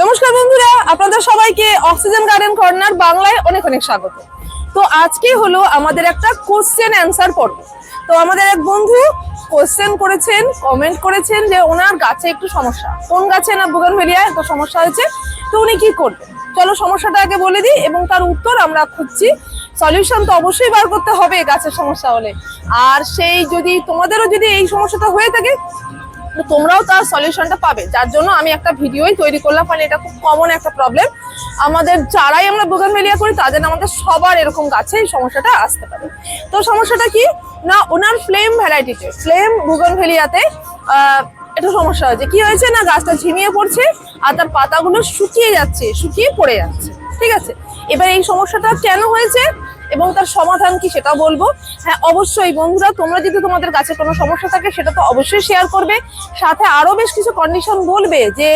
নমস্কার বন্ধুরা, আপনাদের সবাইকে অক্সিজেন গার্ডেন কর্নার বাংলায় অনেক অনেক স্বাগত। তো আজকে হলো আমাদের একটা কোশ্চেন অ্যান্সার পর্ব। তো আমাদের এক বন্ধু কোশ্চেন করেছেন কমেন্ট করেছেন যে ওনার গাছে একটু সমস্যা। কোন গাছে না বুগানভেলিয়া একটু সমস্যা হয়েছে। তো উনি কি করবেন? চলো সমস্যাটা আগে বলে দিই এবং তার উত্তর আমরা খুঁজছি। সলিউশন তো অবশ্যই বার করতে হবে গাছের সমস্যা হলে। আর সেই যদি তোমাদেরও যদি এই সমস্যাটা হয়ে থাকে তো তোমরাও তার সলিউশনটা পাবে। যার জন্য আমি একটা ভিডিওই তৈরি করলাম, কারণ এটা খুব কমন একটা প্রবলেম আমাদের যারাই আমরা বোগানভেলিয়া করি, তাদের আমাদের সবার এরকম গাছে এই সমস্যাটা আসতে পারে। তো সমস্যাটা কি? না, ওনার ফ্লেম ভ্যারাইটিতে ফ্লেম বুগানভেলিয়াতে আহ একটু সমস্যা হয়েছে। কি হয়েছে না, গাছটা ঝিমিয়ে পড়ছে আর তার পাতাগুলো শুকিয়ে যাচ্ছে, শুকিয়ে পড়ে যাচ্ছে। ঠিক আছে? এবার এই সমস্যাটা কেন হয়েছে? এবং তার সমাধান কি সেটা বলব? হ্যাঁ অবশ্যই বন্ধুরা, তোমরা যদি তোমাদের কাছে কোনো সমস্যা থাকে, সেটা তো অবশ্যই শেয়ার করবে। সাথে আরও বেশ কিছু কন্ডিশন বলবে যে,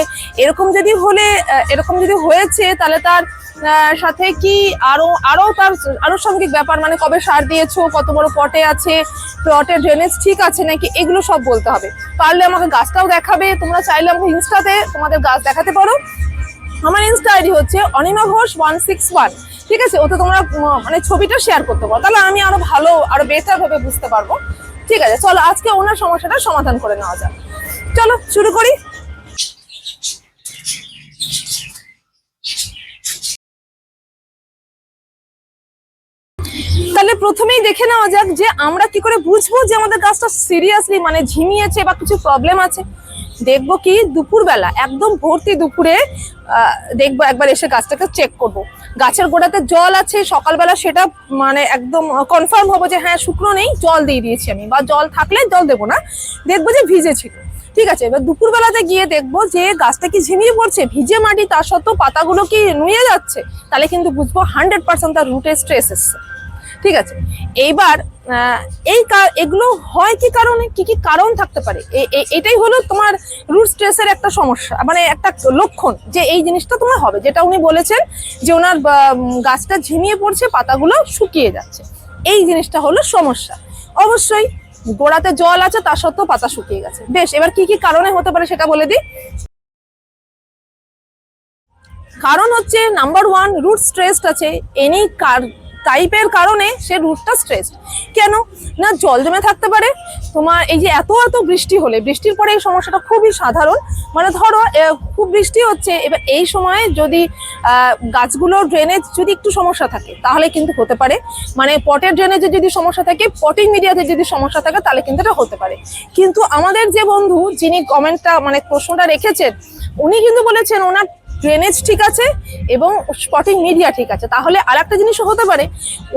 এরকম যদি হলে এরকম যদি হয়েছে, তাহলে তার সাথে কি আরও আরও তার আনুষঙ্গিক ব্যাপার মানে কবে সার দিয়েছ, কত বড় পটে আছে প্লটের ড্রেনেজ ঠিক আছে নাকি, এগুলো সব বলতে হবে। পারলে আমাকে গাছটাও দেখাবে, তোমরা চাইলে আমাকে ইনস্টাতে তোমাদের গাছ দেখাতে পারো। আমার ইনস্টা আইডি হচ্ছে Anima Ghosh one six one ঠিক আছে? ওতে তোমরা মানে ছবিটা শেয়ার করতে পারো। তাহলে আমি আরও ভালো, আরও বেটার ভাবে বুঝতে পারব। ঠিক আছে? চলো, আজকে ওনার সমস্যাটা সমাধান করে নেওয়া যাক। চলো, শুরু করি। তাহলে প্রথমেই দেখে নেওয়া যাক যে আমরা কি করে বুঝব যে আমাদের গাছটা সিরিয়াসলি মানে ঝিমিয়েছে বা কিছু প্রবলেম আছে। দেখব কি দুপুরবেলা, একদম ভর্তি দুপুরে দেখব একবার এসে গাছটাকে চেক করব। গাছের গোড়াতে জল আছে, সকালবেলা সেটা মানে একদম কনফার্ম হব যে হ্যাঁ শুকনো নেই, জল দিয়ে দিয়েছি আমি। বা জল থাকলে জল দেবো না, দেখব যে ভিজে ছিল ঠিক আছে, এবার দুপুরবেলাতে গিয়ে দেখব যে গাছটা কি ঝিমিয়ে পড়ছে, ভিজে মাটি তার সত্ত্বেও পাতাগুলো কি নুয়ে যাচ্ছে? তাহলে কিন্তু বুঝব হান্ড্রেড পার্সেন্ট তার রুটে স্ট্রেস এসছে। ঠিক আছে, এইবার এই এগুলো হয় কি কারণে? কি কি কারণ থাকতে পারে? এটাই হলো তোমার রুট স্ট্রেসের একটা সমস্যা মানে একটা লক্ষণ যে এই জিনিসটা তোমার হবে। যেটা উনি বলেছেন যে ওনার গাছটা ঝিমিয়ে পড়ছে, পাতাগুলো শুকিয়ে যাচ্ছে। এই জিনিসটা হলো সমস্যা। অবশ্যই গোড়াতে জল আছে তার সত্ত্বেও পাতা শুকিয়ে গেছে। বেশ, এবার কি কি কারণে হতে পারে সেটা বলে দিই। কারণ হচ্ছে number one root stressed any any টাইপের কারণে সে রুটটা স্ট্রেসড কেন? না, জল জমে থাকতে পারে। তোমার এই যে এত এত বৃষ্টি হলে, বৃষ্টির পরে এই সমস্যাটা খুবই সাধারণ। মানে ধরো খুব বৃষ্টি হচ্ছে, এবার এই সময়ে যদি গাছগুলোর ড্রেনেজ যদি একটু সমস্যা থাকে, তাহলে কিন্তু হতে পারে। মানে পটের ড্রেনেজে যদি সমস্যা থাকে পটিং মিডিয়াতে যদি সমস্যা থাকে, তাহলে কিন্তু এটা হতে পারে। কিন্তু আমাদের যে বন্ধু, যিনি কমেন্টটা মানে প্রশ্নটা রেখেছেন, উনি কিন্তু বলেছেন, ওনার ড্রেনেজ ঠিক আছে এবং স্পটিং মিডিয়া ঠিক আছে। তাহলে আর একটা জিনিসও হতে পারে,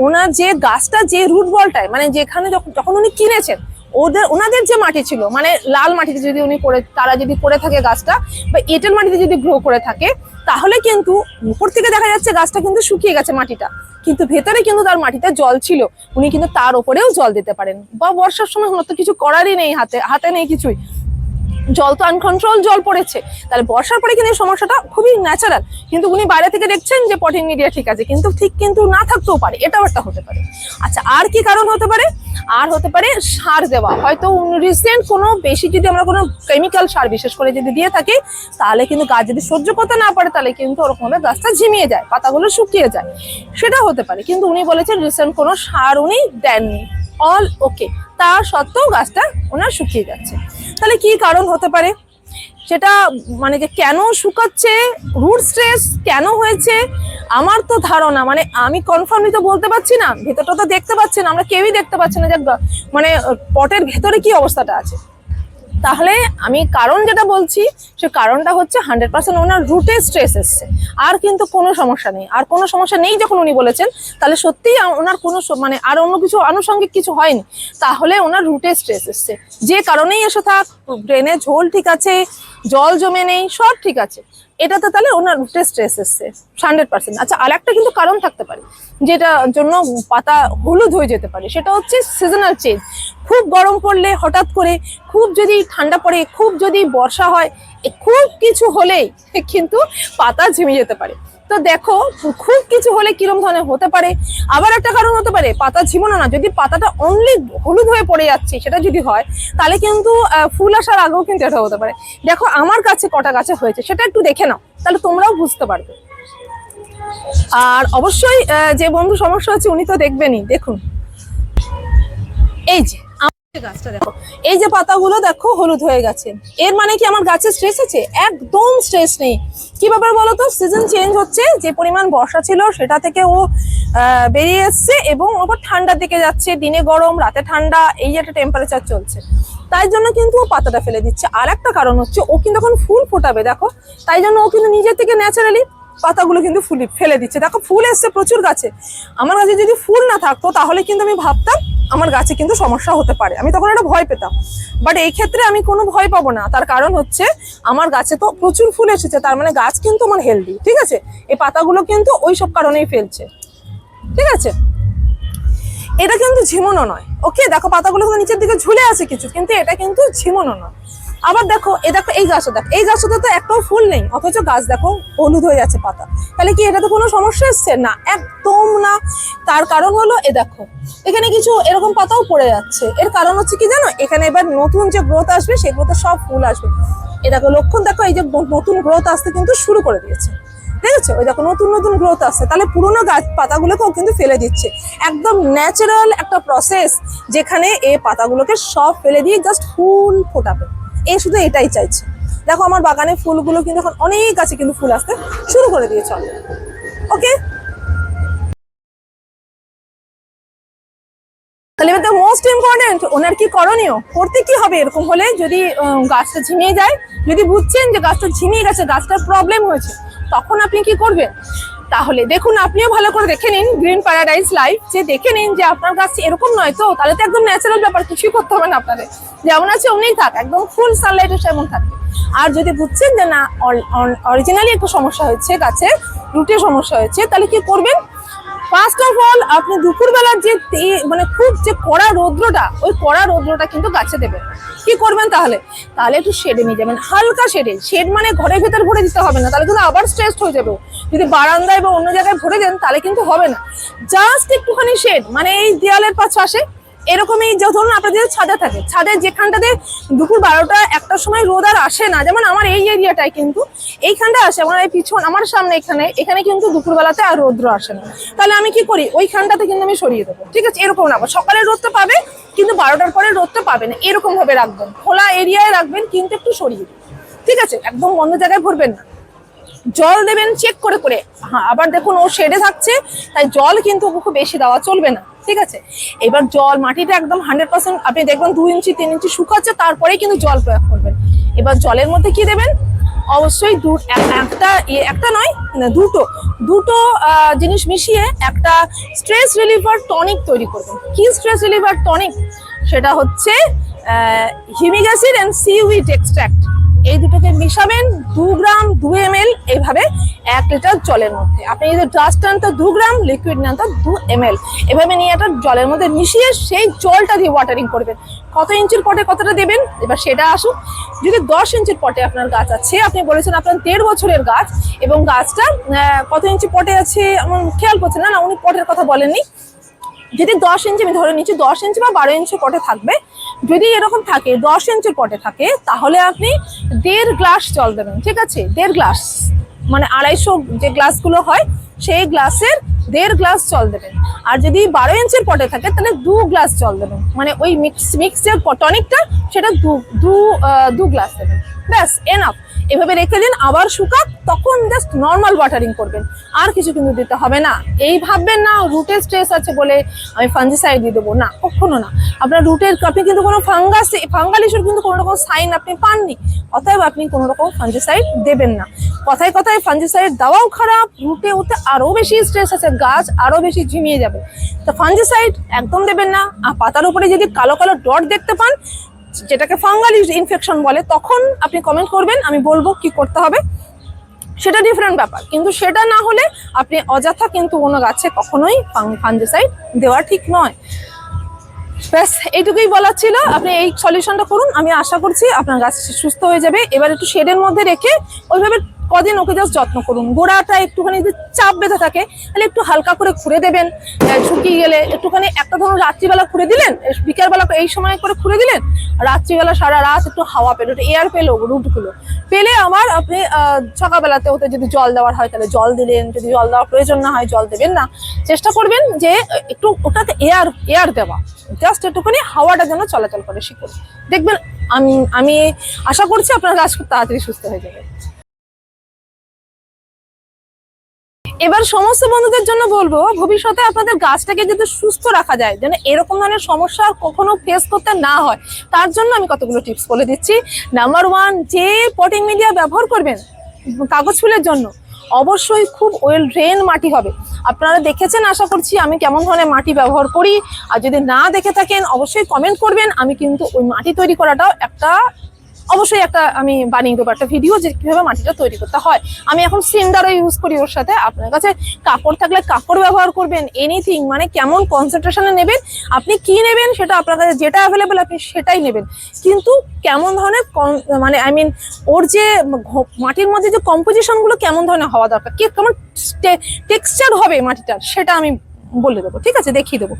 ওনার যে গাছটা যে রুট বলটায় মানে যেখানে যখন যখন উনি কিনেছেন, ওদের, ওনাদের যে মাটি ছিল মানে লাল মাটিতে যদি উনি করে, তারা যদি করে থাকে গাছটা, বা এঁটেল মাটিতে যদি গ্রো করে থাকে, তাহলে কিন্তু উপর থেকে দেখা যাচ্ছে গাছটা কিন্তু শুকিয়ে গেছে মাটিটা। কিন্তু ভেতরে কিন্তু তার মাটিতে জল ছিল, উনি কিন্তু তার উপরেও জল দিতে পারেন। বা বর্ষার সময় ওনার তো কিছু করারই নেই হাতে হাতে নেই কিছুই। জল তো আনকন্ট্রোল জল পড়েছে। তাহলে বর্ষার পরে কিন্তু সমস্যাটা খুবই ন্যাচারাল কিন্তু উনি বাইরে থেকে দেখছেন যে পটিং মিডিয়া ঠিক আছে, কিন্তু ঠিক কিন্তু না থাকতেও পারে। এটাও একটা হতে পারে। আচ্ছা আর কি কারণ হতে পারে? আর হতে পারে সার দেওয়া। হয়তো রিসেন্ট কোনো বেশি যদি আমরা কোনো কেমিক্যাল সার বিশেষ করে যদি দিয়ে থাকি, তাহলে কিন্তু গাছ যদি সহ্য করতে না পারে, তাহলে কিন্তু ওরকমভাবে গাছটা ঝিমিয়ে যায়, পাতাগুলো শুকিয়ে যায়। সেটা হতে পারে। কিন্তু উনি বলেছেন রিসেন্ট কোনো সার উনি দেননি। অল ওকে তা সত্ত্বেও গাছটা ওনার শুকিয়ে যাচ্ছে। তাহলে কি কারণ হতে পারে? সেটা মানে যে কেন শুকাচ্ছে? রুট স্ট্রেস কেন হয়েছে? আমার তো ধারণা মানে আমি কনফার্মলি তো বলতে পারছি না, ভেতরটা তো দেখতে পাচ্ছি না আমরা কেউই দেখতে পাচ্ছি না যে মানে পটের ভেতরে কি অবস্থাটা আছে। তাহলে আমি কারণ যেটা বলছি, সে কারণটা হচ্ছে হান্ড্রেড পার্সেন্ট ওনার রুটে স্ট্রেস এসছে। আর কিন্তু কোনো সমস্যা নেই। আর কোনো সমস্যা নেই যখন উনি বলেছেন, তাহলে সত্যিই ওনার কোনো মানে আর অন্য কিছু আনুষঙ্গিক কিছু হয়নি। তাহলে ওনার রুটে স্ট্রেস এসছে। যে কারণেই এসে থাক ড্রেনে ঝোল ঠিক আছে, জল জমে নেই, সব ঠিক আছে। এটাতে তাহলে ওনার টেস্ট এসছে হান্ড্রেড পার্সেন্ট আচ্ছা আর একটা কিন্তু কারণ থাকতে পারে, যেটা জন্য পাতা হলুদ হয়ে যেতে পারে, সেটা হচ্ছে সিজনাল চেঞ্জ খুব গরম পড়লে হঠাৎ করে খুব যদি ঠান্ডা পড়ে, খুব যদি বর্ষা হয় খুব কিছু হলেই কিন্তু পাতা ঝিমে যেতে পারে। তো দেখো, খুব কিছু হলে কিরম ধরনের হতে পারে? আবার একটা কারণ হতে পারে, পাতা ঝিমানো না। যদি পাতাটা অনলি হলুদ হয়ে পড়ে যাচ্ছে, সেটা যদি হয়, তাহলে কিন্তু ফুল আসার আগেও কিন্তু এটা হতে পারে। দেখো, আমার কাছে কটা গাছে হয়েছে, সেটা একটু দেখে নাও, তাহলে তোমরাও বুঝতে পারবে। আর অবশ্যই যে বন্ধু সমস্যা হচ্ছে, উনি তো দেখবেনই। দেখুন। এই যে এই যে পাতাগুলো দেখো, হলুদ হয়ে গেছে। এর মানে কি আমার গাছে স্ট্রেস আছে? একদম স্ট্রেস নেই। কি ব্যাপার বলো তো সিজন চেঞ্জ হচ্ছে, যে পরিমাণ বর্ষা ছিল সেটা থেকে ও বেরিয়ে এসছে এবং ওপর ঠান্ডার দিকে যাচ্ছে। দিনে গরম, রাতে ঠান্ডা, এই যে একটা টেম্পারেচার চলছে। তাই জন্য কিন্তু ও পাতাটা ফেলে দিচ্ছে। আর একটা কারণ হচ্ছে, ও কিন্তু এখন ফুল ফোটাবে, দেখো। তাই জন্য ও কিন্তু নিজের থেকে ন্যাচারালি পাতাগুলো কিন্তু ফুলি, ফেলে দিচ্ছে। দেখো, ফুল এসছে প্রচুর গাছে। আমার গাছে যদি ফুল না থাকতো, তাহলে কিন্তু আমি ভাবতাম আমার গাছে কিন্তু সমস্যা হতে পারে। আমি তখন একটা ভয় পেতাম। বাট এই ক্ষেত্রে আমি কোনো ভয় পাবো না। তার কারণ হচ্ছে, আমার গাছে তো প্রচুর ফুল এসেছে। তার মানে গাছ কিন্তু আমার হেলদি ঠিক আছে? এই পাতাগুলো কিন্তু ওই সব কারণেই ফেলছে। ঠিক আছে? এটা কিন্তু ঝিমোনো নয়। ওকে দেখো, পাতাগুলো নিচের দিকে ঝুলে আছে কিছু, কিন্তু এটা কিন্তু ঝিমোনো নয়। আবার দেখো, এ দেখো এই গাছটা, দেখো, এই গাছটাতে তো একটাও ফুল নেই, অথচ গাছ দেখো হলুদ হয়ে যাচ্ছে পাতা। তাহলে কি এটাতে কোনো সমস্যা এসছে? না, একদম না। তার কারণ হলো, এ দেখো, এখানে কিছু এরকম পাতাও পড়ে যাচ্ছে। এর কারণ হচ্ছে কি জানো? এখানে এবার নতুন যে গ্রোথ আসবে সেগুলোতে সব ফুল আসবে। এ দেখো, লক্ষণ দেখো, এই যে নতুন গ্রোথ আসতে কিন্তু শুরু করে দিয়েছে। দেখেছ? ওই দেখো, নতুন নতুন গ্রোথ আসছে। তাহলে পুরোনো গাছ পাতাগুলোকেও কিন্তু ফেলে দিচ্ছে। একদম ন্যাচারাল একটা প্রসেস যেখানে এ পাতাগুলোকে সব ফেলে দিয়ে জাস্ট ফুল ফোটাবে। এ শুধু এটাই চাইছে। দেখো আমার বাগানে ফুলগুলো কিন্তু এখন অনেক আছে কিন্তু ফুল আসতে শুরু করে দিয়েছে ওকে? তাহলে মোস্ট ওনার কি করণীয়? কি হবে এরকম হলে যদি গাছটা যায়? যদি বুঝছেন যে গাছটা ঝিমিয়ে গেছে, গাছটার প্রবলেম হয়েছে, তখন আপনি কি করবেন? তাহলে দেখুন, আপনিও ভালো করে দেখে নিন গ্রিন প্যারাডাইজ লাইফ যে দেখে নিন যে আপনার গাছ এরকম নয় তো, তাহলে তো একদম ন্যাচারাল ব্যাপার, কিছুই করতে হবে না আপনাদের। যেমন আছে অমনি থাক, একদম ফুল সানলাইট এসে এমন থাকবে। আর যদি বুঝছেন যে না অরিজিনালি একটু সমস্যা হয়েছে গাছে রুটে সমস্যা হয়েছে, তাহলে কি করবেন? ফার্স্ট অফ অল আপনি দুপুরবেলার যে মানে খুব যে কড়া রৌদ্রটা, ওই কড়া রৌদ্রটা কিন্তু গাছে দেবেন কি করবেন তাহলে? তাহলে একটু শেডে নিয়ে যাবেন, হালকা শেডে শেড মানে ঘরের ভেতর ভরে দিতে হবে না, তাহলে কিন্তু আবার স্ট্রেসড হয়ে যাবে যদি বারান্দায় বা অন্য জায়গায় ভরে দেন, তাহলে কিন্তু হবে না। জাস্ট একটুখানি শেড মানে এই দেয়ালের পাশে এরকমই ধরুন আপনাদের ছাদে থাকে, ছাদে যেখানটাতে দুপুর বারোটা, একটার সময় রোদ আর আসে না, যেমন আমার এই এরিয়াটায় কিন্তু এইখানটা আসে, আমার এই পিছন, আমার সামনে এখানে এখানে কিন্তু দুপুরবেলাতে আর রৌদ্র আসে না। তাহলে আমি কি করি? ওইখানটাতে কিন্তু আমি সরিয়ে দেবো। ঠিক আছে? এরকম রাখব সকালে রোদটা পাবে, কিন্তু বারোটার পরে রোদটা পাবে না। এরকমভাবে রাখবেন। খোলা এরিয়ায় রাখবেন, কিন্তু একটু সরিয়ে দেবেন ঠিক আছে? একদম বন্ধ জায়গায় ভরবেন না। জল দেবেন চেক করে করে। হ্যাঁ আবার দেখুন ও শেডে থাকছে, তাই জল কিন্তু খুব বেশি দেওয়া চলবে না। ঠিক আছে? এবার জল, মাটিটা একদম হান্ড্রেড পার্সেন্ট আপনি দেখবেন দু ইঞ্চি, তিন ইঞ্চি শুকাচ্ছে তারপরেই কিন্তু জল প্রয়োগ করবেন। এবার জলের মধ্যে কি দেবেন? অবশ্যই দু, এক- একটা একটা নয় দুটো দুটো জিনিস মিশিয়ে একটা স্ট্রেস রিলিভার টনিক তৈরি করবেন। কি স্ট্রেস রিলিভার টনিক সেটা হচ্ছে humic acid and seaweed extract এই দুটোকে মিশাবেন দু গ্রাম দু এম এল এইভাবে এক লিটার জলের মধ্যে। আপনি যদি ডাস্ট নেন তো দু গ্রাম লিকুইড নেন তো দু এম এল এভাবে নিয়ে একটা জলের মধ্যে মিশিয়ে সেই জলটা দিয়ে ওয়াটারিং করবেন। কত ইঞ্চির পটে কতটা দেবেন? এবার সেটা আসুক। যদি দশ ইঞ্চির পটে আপনার গাছ আছে, আপনি বলেছেন আপনার দেড় বছরের গাছ এবং গাছটা কত ইঞ্চি পটে আছে, আমার খেয়াল করছেন না না, উনি পটের কথা বলেননি। যদি দশ ইঞ্চি, আমি ধরে নিচ্ছি দশ ইঞ্চি বা বারো ইঞ্চি পটে থাকবে যদি এরকম থাকে, দশ ইঞ্চির পটে থাকে, তাহলে আপনি দেড় গ্লাস জল দেবেন, ঠিক আছে? দেড় গ্লাস মানে আড়াইশো যে গ্লাসগুলো হয়, সেই গ্লাসের দেড় গ্লাস জল দেবেন। আর যদি বারো ইঞ্চের পটে থাকে, তাহলে দু গ্লাস জল দেবেন। মানে ওই মিক্স মিক্সচার টনিকটা সেটা দু দু গ্লাস দেবেন। ব্যাস এনাফ এভাবে রেখে দিন, আবার শুকাক, তখন জাস্ট নর্মাল ওয়াটারিং করবেন। আর কিছু কিন্তু দিতে হবে না। এই ভাববেন না রুটে স্ট্রেস আছে বলে আমি ফাঞ্জিসাইড দিয়ে দেবো। না, কখনো না। আপনার রুটের আপনি কিন্তু কোনো ফাঙ্গাস ফাঙ্গাল ইস্যুর কিন্তু কোনো রকম সাইন আপনি পাননি। অতএব আপনি কোনো রকম ফাঞ্জিসাইড দেবেন না। কথায় কথায় ফাঞ্জিসাইড দেওয়াও খারাপ রুটে ওতে আরও বেশি স্ট্রেস আছে গাছ আরও বেশি ঝিমিয়ে যাবে। তো ফাঞ্জিসাইড একদম দেবেন না, আর পাতার উপরে যদি কালো কালো ডট দেখতে পান, যেটাকে ফাঙ্গাল ইনফেকশন বলে, তখন আপনি কমেন্ট করবেন, আমি বলব কি করতে হবে। সেটা ডিফারেন্ট ব্যাপার, কিন্তু সেটা না হলে আপনি অযথা কিন্তু কোনো গাছে কখনোই ফাঞ্জিসাইড দেওয়া ঠিক নয়। ব্যাস, এইটুকুই বলার ছিল। আপনি এই সলিউশনটা করুন, আমি আশা করছি আপনার গাছ সুস্থ হয়ে যাবে। এবার একটু শেডের মধ্যে রেখে ওইভাবে কদিন ওকে জাস্ট যত্ন করুন। গোড়াটা একটুখানি যদি চাপ বেঁধে থাকে, তাহলে একটু হালকা করে খুঁড়ে দেবেন। শুকিয়ে গেলে একটুখানি একটা ধরুন রাত্রিবেলা খুঁড়ে দিলেন বিকালবেলা এই সময় করে খুঁড়ে দিলেন, রাত্রিবেলা সারা রাত একটু হাওয়া পেল, একটু এয়ার পেল রুটগুলো পেলে আমার আপনি সকালবেলাতে ওতে যদি জল দেওয়ার হয়, তাহলে জল দিলেন, যদি জল দেওয়ার প্রয়োজন না হয়, জল দেবেন না। চেষ্টা করবেন যে একটু ওটাতে এয়ার এয়ার দেওয়া। জাস্ট একটুখানি হাওয়াটা যেন চলাচল করে, শিখুন। দেখবেন আমি আমি আশা করছি আপনার গাছ খুব তাড়াতাড়ি সুস্থ হয়ে যাবে এবার সমস্ত বন্ধুদের জন্য বলব, ভবিষ্যতে আপনাদের গাছটাকে যাতে সুস্থ রাখা যায়, যেন এরকম ধরনের সমস্যা কখনো ফেস করতে না হয়। তার জন্য আমি কতগুলো টিপস বলে দিচ্ছি। নাম্বার ওয়ান যে পটিং মিডিয়া ব্যবহার করবেন কাগজ ফুলের জন্য, অবশ্যই খুব ওয়েল ড্রেন মাটি হবে। আপনারা দেখেছেন, আশা করছি আমি কেমন ধরনের মাটি ব্যবহার করি। আর যদি না দেখে থাকেন, অবশ্যই কমেন্ট করবেন। আমি কিন্তু ওই মাটি তৈরি করাটাও একটা অবশ্যই একটা আমি বানিয়ে দেবো, একটা ভিডিও যে কীভাবে মাটিটা তৈরি করতে হয়। আমি এখন সিন্ডারও ইউজ করি ওর সাথে। আপনার কাছে কাপড় থাকলে কাপড় ব্যবহার করবেন এনিথিং মানে কেমন কনসেন্ট্রেশনে নেবেন, আপনি কি নেবেন সেটা আপনার কাছে যেটা অ্যাভেলেবেল আপনি সেটাই নেবেন। কিন্তু কেমন ধরনের মানে আই মিন ওর যে মাটির মধ্যে যে কম্পোজিশনগুলো কেমন ধরনের হওয়া দরকার, কি কেমন টেক্সচার হবে মাটিটার, সেটা আমি বলে দেবো, ঠিক আছে? দেখিয়ে দেবো।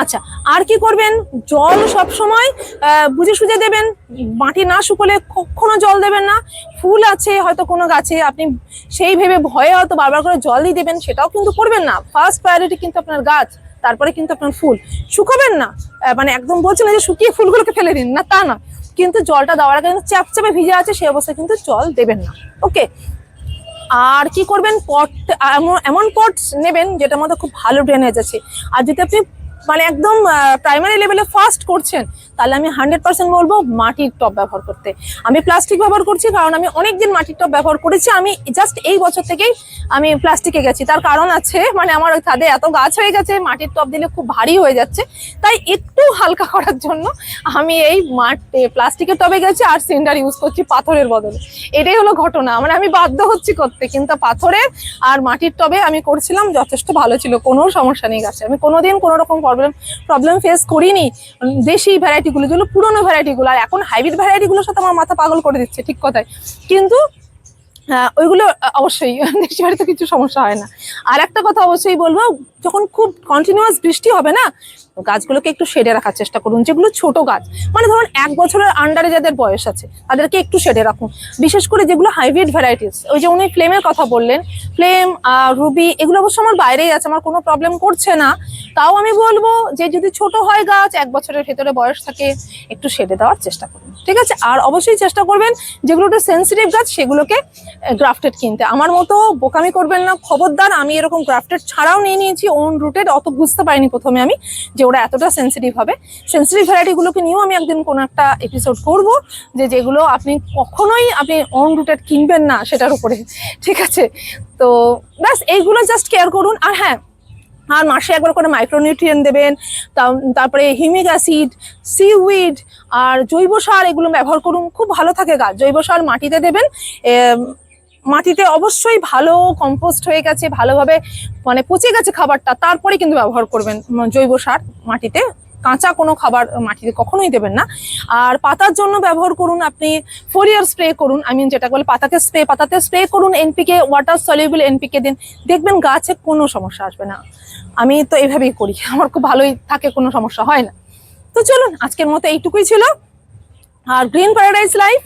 আচ্ছা আর কি করবেন? জল সব সময় বুঝে সুঝে দেবেন। মাটি না শুকলে কখনো জল দেবেন না। ফুল আছে হয়তো কোনো গাছে, আপনি সেই ভেবে ভয়ে হয়তো বারবার করে জল দিয়ে দেবেন, সেটাও কিন্তু করবেন না। ফার্স্ট প্রায়োরিটি কিন্তু আপনার গাছ, তারপরে কিন্তু আপনার ফুল। শুকাবেন না। মানে একদম বলছেন যে শুকিয়ে ফুলগুলোকে ফেলে দিন, না তা না। কিন্তু জলটা দেওয়ার আগে চ্যাপচ্যাপে ভিজে আছে সেই অবস্থায় কিন্তু জল দেবেন না। ওকে আর কি করবেন পট এমন পট নেবেন যেটার মধ্যে খুব ভালো ড্রেনেজ আছে। আর যদি আপনি মানে একদম প্রাইমারি লেভেলে ফার্স্ট করছেন, তাহলে আমি হান্ড্রেড পার্সেন্ট বলব মাটির টব ব্যবহার করতে। আমি প্লাস্টিক ব্যবহার করছি কারণ আমি অনেকদিন মাটির টব ব্যবহার করেছি, আমি জাস্ট এই বছর থেকেই আমি প্লাস্টিকে গেছি। তার কারণ আছে মানে আমার ওই ছাদে এত গাছ হয়ে গেছে, মাটির টব দিলে খুব ভারী হয়ে যাচ্ছে, তাই একটু হালকা করার জন্য আমি এই মাটি প্লাস্টিকের টবে গেছি আর সিন্ডার ইউজ করছি পাথরের বদলে। এটাই হলো ঘটনা মানে আমি বাধ্য হচ্ছি করতে, কিন্তু পাথরের আর মাটির টবে আমি করছিলাম যথেষ্ট ভালো ছিল, কোনো সমস্যা নেই গাছে। আমি কোনোদিন কোনো রকম প্রবলেম প্রবলেম ফেস করিনি। দেশি ভ্যারাইটিগুলো যেগুলো পুরোনো ভ্যারাইটিগুলো আর এখন হাইব্রিড ভ্যারাইটিগুলোর সাথে আমার মাথা পাগল করে দিচ্ছে ঠিক কথায়। কিন্তু ওইগুলো অবশ্যই। দেশি বাড়িতে কিছু সমস্যা হয় না। আর একটা কথা অবশ্যই বলব, যখন খুব কন্টিনিউয়াস বৃষ্টি হবে না, গাছগুলোকে একটু শেডে রাখার চেষ্টা করুন। যেগুলো ছোট গাছ মানে ধরুন এক বছরের আন্ডারে যাদের বয়স আছে, তাদেরকে একটু শেডে রাখুন। বিশেষ করে যেগুলো হাইব্রিড ভ্যারাইটিস ওই যে উনি ফ্লেমের কথা বললেন ফ্লেম রুবি এগুলো অবশ্য আমার বাইরেই আছে, আমার কোনো প্রবলেম করছে না। তাও আমি বলব যে যদি ছোট হয় গাছ, এক বছরের ভেতরে বয়স থাকে, একটু শেডে দেওয়ার চেষ্টা করুন। ঠিক আছে? আর অবশ্যই চেষ্টা করবেন, যেগুলো একটু সেন্সিটিভ গাছ, সেগুলোকে গ্রাফটেড কিনতে। আমার মতো বোকামি করবেন না, খবরদার। আমি এরকম গ্রাফটেড ছাড়াও নিয়ে নিয়েছি ওন রুটেড অত বুঝতে পারিনি প্রথমে আমি যে ওরা এতটা সেন্সিটিভ হবে। সেন্সিটিভ ভ্যারাইটিগুলোকে নিয়েও আমি একদিন কোনো একটা এপিসোড করব, যে যেগুলো আপনি কখনোই আপনি অন রুটেড কিনবেন না সেটার উপরে। ঠিক আছে? তো ব্যাস, এইগুলো জাস্ট কেয়ার করুন। আর হ্যাঁ আর মাসে একবার করে মাইক্রোনিউট্রিয়েন দেবেন তারপরে হিউমিক অ্যাসিড সিউইড আর জৈব সার এগুলো ব্যবহার করুন। খুব ভালো থাকে গাছ জৈব সার মাটিতে দেবেন মাটিতে অবশ্যই ভালো কম্পোস্ট হয়ে গেছে, ভালোভাবে মানে পচে গেছে খাবারটা, তারপরে কিন্তু ব্যবহার করবেন জৈব সার মাটিতে। কাঁচা কোনো খাবার মাটিতে কখনোই দেবেন না। আর পাতার জন্য ব্যবহার করুন আপনি, ফোরিয়ার স্প্রে করুন আমি যেটা বলে পাতাকে স্প্রে। পাতাতে স্প্রে করুন এনপিকে ওয়াটার সলিউবল এনপিকে দিন। দেখবেন গাছে কোনো সমস্যা আসবে না। আমি তো এইভাবেই করি, আমার খুব ভালোই থাকে, কোনো সমস্যা হয় না। তো চলুন, আজকের মতো এইটুকুই ছিল। আর গ্রিন প্যারাডাইস লাইফ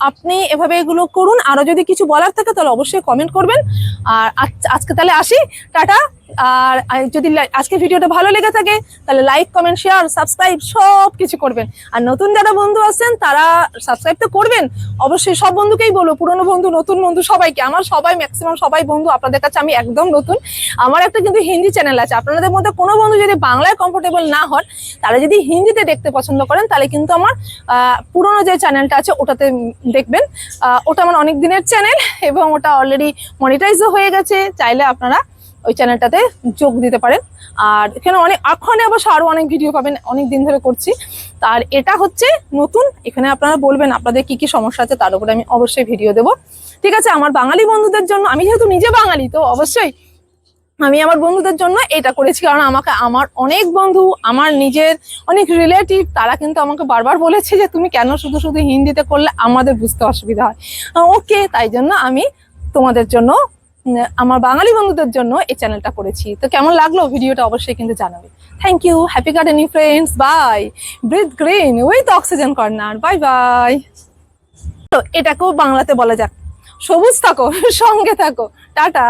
আপনি এভাবে এগুলো করুন। আরও যদি কিছু বলার থাকে, তাহলে অবশ্যই কমেন্ট করবেন। আর আজ- আজকে তাহলে আসি। টাটা। আর যদি আজকে ভিডিওটা ভালো লেগে থাকে, তাহলে লাইক কমেন্ট শেয়ার সাবস্ক্রাইব সব কিছু করবেন। আর নতুন যারা বন্ধু আছেন, তারা সাবস্ক্রাইব তো করবেন। অবশ্যই সব বন্ধুকেই বলব পুরনো বন্ধু, নতুন বন্ধু, সবাইকে। আমার সবাই ম্যাক্সিমাম সবাই বন্ধু, আপনাদের কাছে আমি একদম নতুন। আমার একটা কিন্তু হিন্দি চ্যানেল আছে। আপনাদের মধ্যে কোনো বন্ধু যদি বাংলায় কমফোর্টেবল না হন, তারা যদি হিন্দিতে দেখতে পছন্দ করেন, তাহলে কিন্তু আমার পুরনো যে চ্যানেলটা আছে, ওটাতে উম দেখবেন। ওটা আমার অনেক দিনের চ্যানেল এবং ওটা অলরেডি মনিটাইজও হয়ে গেছে। চাইলে আপনারা ওই চ্যানেলটাতে যোগ দিতে পারেন। আর এখানে অনেক এখানে অবশ্য আরও অনেক ভিডিও পাবেন। অনেক দিন ধরে করছি। আর এটা হচ্ছে নতুন। এখানে আপনারা বলবেন আপনাদের কি কি সমস্যা আছে, তার উপরে আমি অবশ্যই ভিডিও দেবো। ঠিক আছে, আমার বাঙালি বন্ধুদের জন্য, আমি যেহেতু নিজে বাঙালি, তো অবশ্যই আমি আমার বন্ধুদের জন্য এটা করেছি, কারণ আমাকে আমার অনেক বন্ধু, আমার নিজের অনেক রিলেটিভ তারা কিন্তু আমাকে বারবার বলেছে যে তুমি কেন শুধু শুধু হিন্দিতে করলে আমাদের বুঝতে অসুবিধা হয়। ওকে তাই জন্য আমি তোমাদের জন্য আমার বাঙালি বন্ধুদের জন্য এই চ্যানেলটা করেছি। তো কেমন লাগল ভিডিওটা অবশ্যই কিন্তু জানাবে। Thank you happy gardening friends bye breathe green with oxygen corner bye bye তো এটাকেও বাংলাতে বলা যাক, সবুজ থাকো, সঙ্গে থাকো, টাটা।